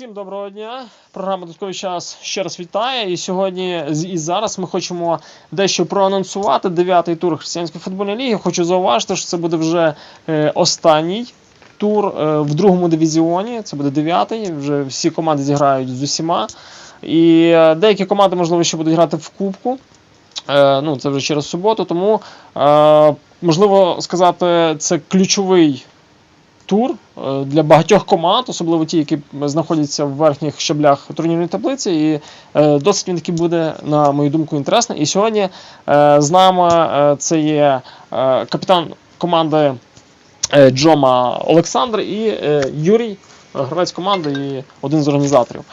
Всім доброго дня. Програма Додатковий час ще раз вітає. І сьогодні і зараз ми хочемо дещо проанонсувати дев'ятий тур християнської футбольної ліги. Хочу зауважити, що це буде вже е, останній тур е, в другому дивізіоні. Це буде дев'ятий. Вже всі команди зіграють з усіма. І е, деякі команди, можливо, ще будуть грати в кубку. Ну, це вже через суботу. Тому можливо сказати, це ключовий тур е, для багатьох команд, особливо ті, які знаходяться в верхніх щаблях турнірної таблиці. І е, досить він таки буде, на мою думку, інтересний. І сьогодні е, з нами це є капітан команди Джома Олександр і Юрій, гравець команди і один з організаторів.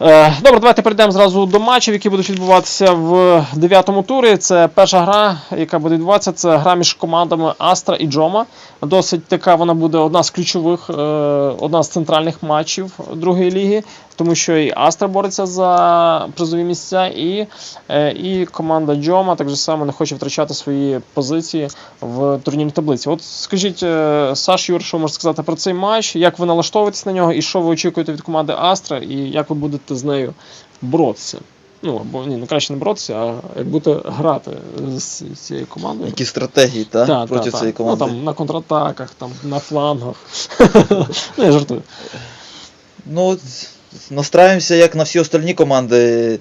Е, Добре, давайте перейдемо зразу до матчів, які будуть відбуватися в дев'ятому турі. Це перша гра, яка буде відбуватися. Це гра між командами Астра і Джома. Досить така вона буде одна з ключових, е, одна з центральних матчів другої ліги, тому що і Астра бореться за призові місця, і, е, і команда Джома так же само не хоче втрачати свої позиції в турнірній таблиці. От скажіть, е, Саш Юр, що можете сказати про цей матч? Як ви налаштовуєтесь на нього, і що ви очікуєте від команди Астра, і як ви будете з нею боротися? Ну, або ні, не краще не боротися, а як будете грати з цією командою. Які стратегії, та? Та, проти та, цієї та. команди. Ну, там, на контратаках, там, на флангах. ну, я жартую. Ну, настраємося як на всі остальні команди.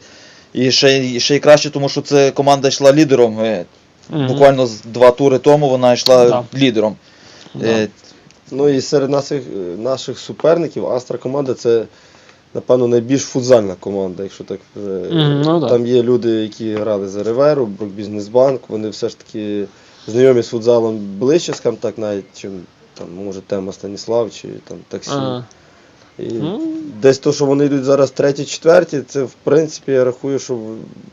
І ще, й- ще й краще, тому що це команда йшла лідером. Мгм. Буквально з два тури тому вона йшла Да. лідером. Да. Е, Ну і серед наших, наших суперників Астра команда це, напевно, найбільш футзальна команда, якщо так. ну да. Там є люди, які грали за Реверу, Брокбізнесбанк, вони все ж таки знайомі з футзалом ближче, скажімо так, навіть чим там, може, тема Станіслав чи там таксі. Ага. І mm. Десь то, що вони йдуть зараз треті, четверті, це в принципі я рахую, що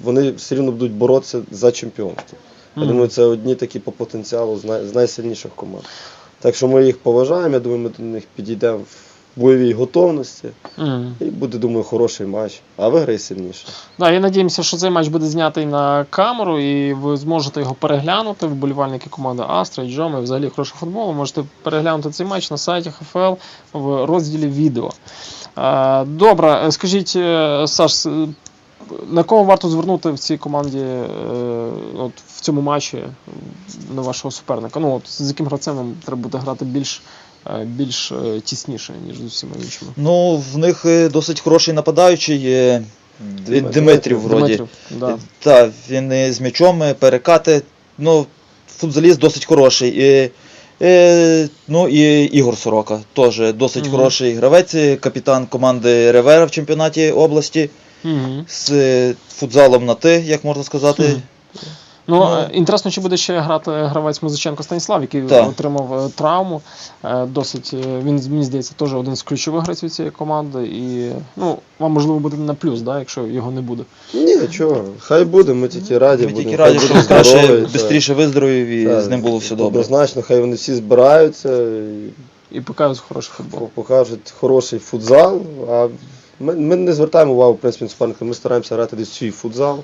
вони все рівно будуть боротися за чемпіонство. Я думаю, це одні такі по потенціалу з най- з найсильніших команд. Так що ми їх поважаємо, я думаю, ми до них підійдемо в бойовій готовності. Мгм. І буде, думаю, хороший матч. А виграє сильніше. Да, і надіємося, що цей матч буде знятий на камеру, і ви зможете його переглянути. Вболівальники команди Астра Джоми, взагалі хороший футбол. Ви можете переглянути цей матч на сайті ХФЛ в розділі відео. Е, Добре, е, скажіть, е, Саш, на кого варто звернути в цій команді от, в цьому матчі на вашого суперника? Ну, от, з яким гравцем вам треба буде грати більш, більш е, тісніше, ніж з усіма іншими? ну, в них е, досить хороший нападаючий е, Дмитрів. Дмитрів вроді. Дмитрів, да. Так, він е, з м'ячом, е, перекати. Ну, футзаліст досить хороший. І, е, ну і Ігор Сорока теж досить Мгм. хороший гравець, е, капітан команди Ревера в чемпіонаті області Мгм. з е, футзалом на ти, як можна сказати. Мгм. Ну, Ну, е, інтересно, чи буде ще грати гравець Музиченко Станіслав, який Так. отримав е, травму. Е, Досить е, він, мені здається, теж один з ключових гравців цієї команди. І ну, вам можливо буде на плюс, да, якщо його не буде. Ні, чого, хай буде, ми тільки раді. Ми тільки раді, що краще швидше виздоровів і та, з ним було все добре. Однозначно, хай вони всі збираються і І показує хороший футбол. покажуть хороший футзал. А ми, ми не звертаємо увагу, в принципі, на суперника, ми стараємося грати десь свій футзал.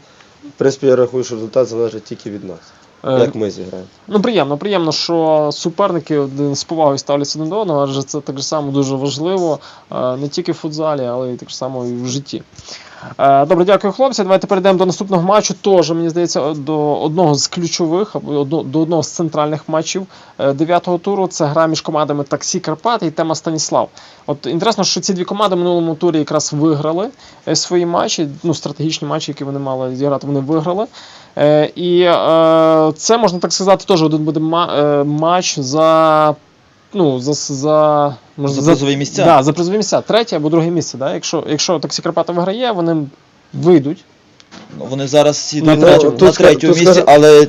В принципі, я рахую, що результат залежить тільки від нас, Е, як ми зіграємо. Ну, приємно, приємно, що суперники один з повагою ставляться один до одного, адже це так само дуже важливо е, не тільки в футзалі, але й так само і в житті. Е, Добре, дякую, хлопці. Давайте перейдемо до наступного матчу. Теж, мені здається, до одного з ключових, або до одного з центральних матчів е, дев'ятого туру. Це гра між командами Таксі Карпати і Тема Станіслав. От інтересно, що ці дві команди в минулому турі якраз виграли е, свої матчі, ну, стратегічні матчі, які вони мали зіграти, вони виграли. І це можна так сказати, теж один буде матч за. Ну, за, за, За призові місця. Да, за призові місця. Третє або друге місце. Да? Якщо, якщо Таксі Карпата виграє, вони вийдуть. Ну, Вони зараз На на, Тут ска- третьому тут місці, скажу- але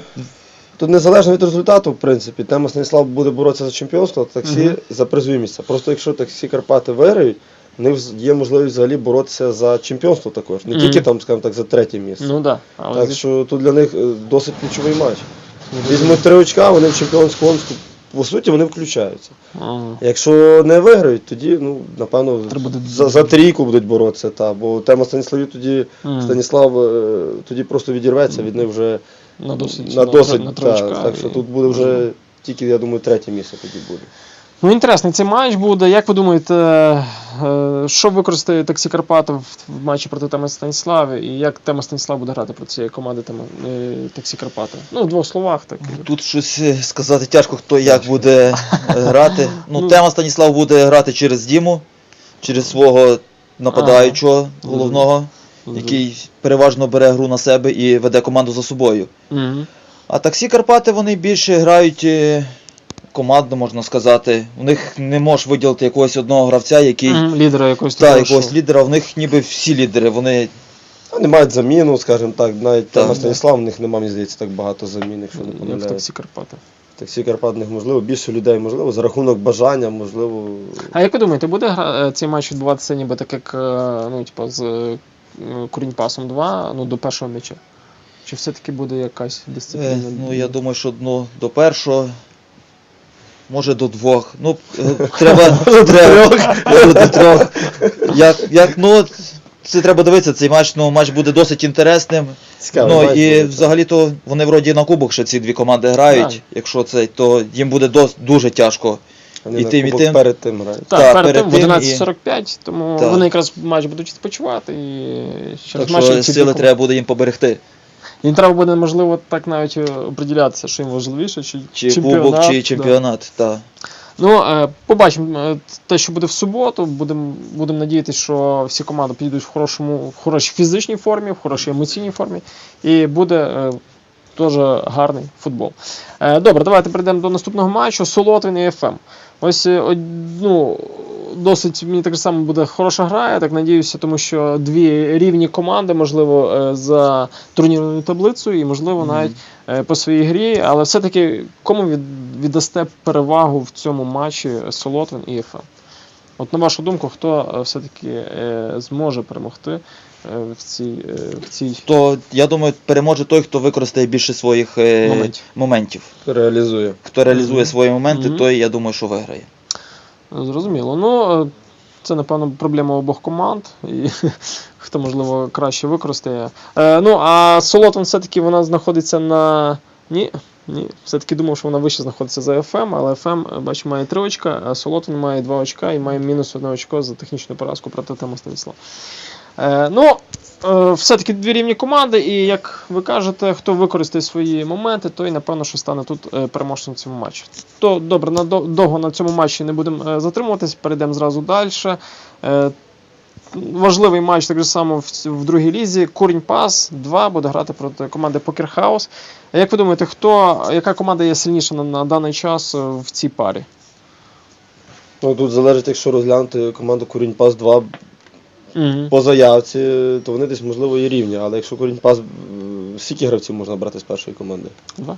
Тут незалежно від результату, в принципі, тема Станіслав буде боротися за чемпіонство, а таксі Мгм. за призові місця. Просто якщо таксі Карпати виграють, в них є можливість взагалі боротися за чемпіонство також. Не Мгм. тільки там, скажімо так, за третє місце. Ну да. Але так зі- що тут для них е, досить ключовий матч. Візьмуть три очка, вони в чемпіонську гонку, по суті, вони включаються. Ага. Якщо не виграють, тоді, ну, напевно, Треба буде- за, за трійку будуть боротися. Та, бо тема Станіславів тоді ага. Станіслав е, тоді просто відірветься від них вже на досить, на досить. на на, на очка. так що І- тут буде вже тільки, я думаю, третє місце тоді буде. Ну, інтересний цей матч буде. Як ви думаєте, е, що використає таксі Карпатов в матчі проти Тема Станіслави? І як Тема Станіслав буде грати проти цієї команди Тема, е, таксі Карпатов? Ну, в двох словах так. Тут щось е, сказати тяжко, хто як буде грати. Ну, Ну. тема Станіслав буде грати через Діму, через свого нападаючого головного, який переважно бере гру на себе і веде команду за собою. А таксі Карпати вони більше грають командно, можна сказати. У них не можеш виділити якогось одного гравця, який. Мгм, Лідера якогось Та, такого, якогось що- лідера, в них ніби всі лідери, вони Вони мають заміну, скажімо так, навіть Так. там Станіслав, в них немає, мені здається, так багато замін, якщо не Як в помиляюсь. таксі Карпати. Таксі Карпат них можливо, більше людей можливо, за рахунок бажання, можливо. А як ви думаєте, буде гра- е, цей матч відбуватися ніби так, як е, ну, типу, з е, Курінь Пасом 2 ну, до першого м'яча? Чи все-таки буде якась Е, дисципліна? ну, я думаю, що ну, до першого, може до двох. Ну, треба, треба може, до трьох. Як, як, ну, це треба дивитися, цей матч, ну, матч буде досить інтересним. Цікаво. ну, матч і буде, взагалі-то вони вроді на кубок ще ці дві команди грають. Так. Якщо це, то їм буде дос, дуже тяжко. Вони і на тим, і кубок тим. перед тим грають. Так, Так, перед перед тим в тим і- 11.45, тому Так. вони якраз матч будуть відпочивати і через Так матч що сили треба буде їм поберегти. Їм треба буде, можливо, так навіть е, оприділятися, що їм важливіше, чи, Чи чемпіонат. кубок, чи да. чемпіонат. Та. Ну, е, побачимо е, те, що буде в суботу. Будемо будем надіятися, що всі команди підійдуть в хорошому, в хорошій фізичній формі, в хорошій емоційній формі, і буде е, теж гарний футбол. Добре, давайте перейдемо до наступного матчу. Солотвин і ФМ. Ось ну, досить мені так само буде хороша гра, я так надіюся, тому що дві рівні команди, можливо, е, за турнірною таблицею, і можливо навіть е, по своїй грі, але все-таки кому від, віддасте перевагу в цьому матчі Солотвин і ФМ? От на вашу думку, хто е, все-таки е, зможе перемогти в цій, в цій То я думаю, переможе той, хто використає більше своїх Моментів. моментів. Реалізує. Хто реалізує Мгм. свої моменти, Мгм. той, я думаю, що виграє. Зрозуміло. Ну, е, це, напевно, проблема обох команд. І хто, можливо, краще використає. Е, ну, а Солотон все-таки вона знаходиться на. Ні. Ні, все-таки думав, що вона вище знаходиться за ФМ, але ФМ, е, бачу, має 3 очка, а Солотон має 2 очка і має мінус 1 очко за технічну поразку проти Тема Станіслава. Е, ну, все-таки дві рівні команди, і як ви кажете, хто використає свої моменти, той, напевно, що стане тут е, переможцем цьому матчі. То добре, довго на цьому матчі не будемо е, затримуватись, перейдемо зразу далі. Е, важливий матч так само в, другій лізі. Курінь Пас 2 буде грати проти команди Покерхаус. Як ви думаєте, хто, яка команда є сильніша на, на даний час е, в цій парі? Ну тут залежить, якщо розглянути команду Курінь Пас 2 Угу. по заявці, то вони десь можливо і рівні. Але якщо Курінь Пас, е, скільки гравців можна брати з першої команди? Два.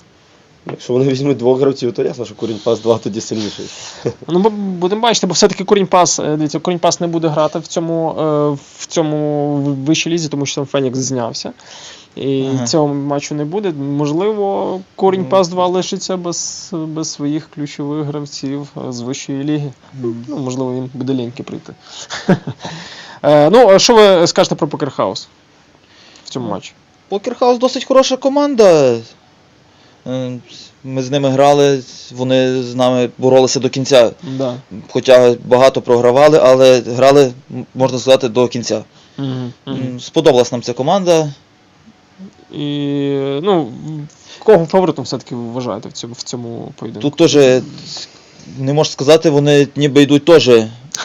Якщо вони візьмуть двох гравців, то ясно, що Курінь Пас 2 тоді сильніший. Ну, бо- будемо бачити, бо все-таки Корінь Пас, е, дивіться, Корінь Пас не буде грати в цьому, е, в цьому вищій лізі, тому що там Фенікс знявся. І Ага. цього матчу не буде. Можливо, Корінь Пас 2 лишиться без, без своїх ключових гравців е, з вищої ліги. Ну, можливо, їм буде ліньки прийти. Е, Ну, що ви скажете про Покерхаус в цьому матчі? Покерхаус досить хороша команда. Е, Ми з ними грали, вони з нами боролися до кінця. Да. Хоча багато програвали, але грали, можна сказати, до кінця. Мгм. М, Сподобалась нам ця команда. І ну, кого фаворитом все-таки ви вважаєте в цьому, в цьому поєдинку? Тут теж не можу сказати, вони ніби йдуть теж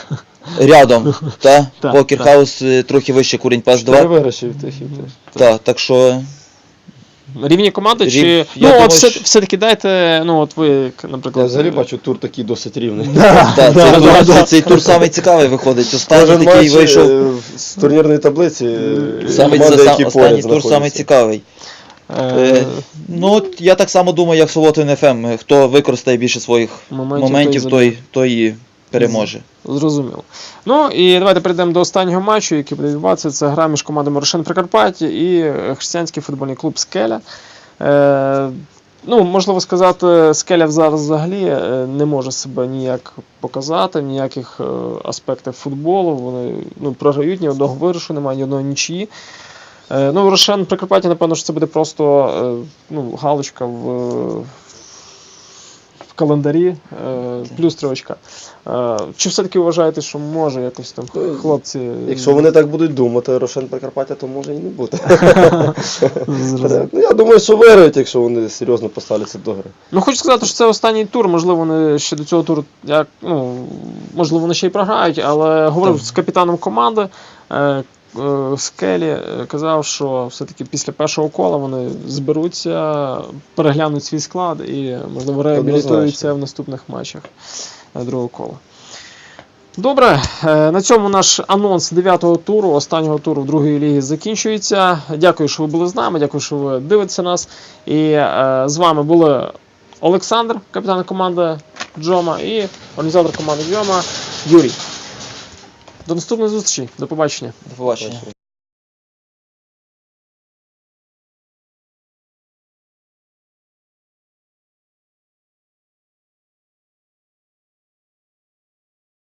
рядом. Та? Так, Покерхаус е, трохи вище курінь пас 2. виграші в тих і в тих. Так, так що Рівні команди, Рів- чи. я ну, думаю, от все, що- все-таки дайте, ну, от ви, наприклад. Я взагалі бачу тур такий досить рівний. та, цей, тур, да, да. цей тур самий цікавий виходить. Останній Кожен такий матч вийшов. е, з турнірної таблиці. е, Самий, команди, це, які поряд останній тур самий знаходяться. цікавий. е, Е, Ну, от я так само думаю, як Солотвин ФМ. Хто використає більше своїх моментів, моментів, той той, той і переможе. Зрозуміло. Ну і давайте перейдемо до останнього матчу, який буде відбуватися. Це гра між командами Рошен Прикарпаття і е, християнський футбольний клуб Скеля. Е, ну, можливо сказати, Скеля зараз взагалі е, не може себе ніяк показати, ніяких е, аспектах футболу. Вони ну, програють, ні одного вирушу, немає ні одного нічиї. Ну, Рошен Прикарпаття, напевно, що це буде просто ну, галочка в, календарі, е, плюс тривочка. Е, чи все-таки вважаєте, що може якось там Ну, хлопці. Якщо вони так будуть думати, Рошен Прикарпаття, то може і не бути. Ну, я думаю, що виграють, якщо вони серйозно поставляться до гри. Ну, хочу сказати, що це останній тур. Можливо, вони ще до цього туру, як, ну, можливо, вони ще й програють, але говорив з капітаном команди. Е, Скелі е, казав, що все-таки після першого кола вони зберуться, переглянуть свій склад і, можливо, реабілітуються в наступних матчах е, другого кола. Добре, на цьому наш анонс 9-го туру, останнього туру в другої ліги закінчується. Дякую, що ви були з нами. Дякую, що ви дивитеся нас. І е, з вами були Олександр, капітан команди Джома, і організатор команди Джома Юрій. До наступної зустрічі. До побачення. До побачення.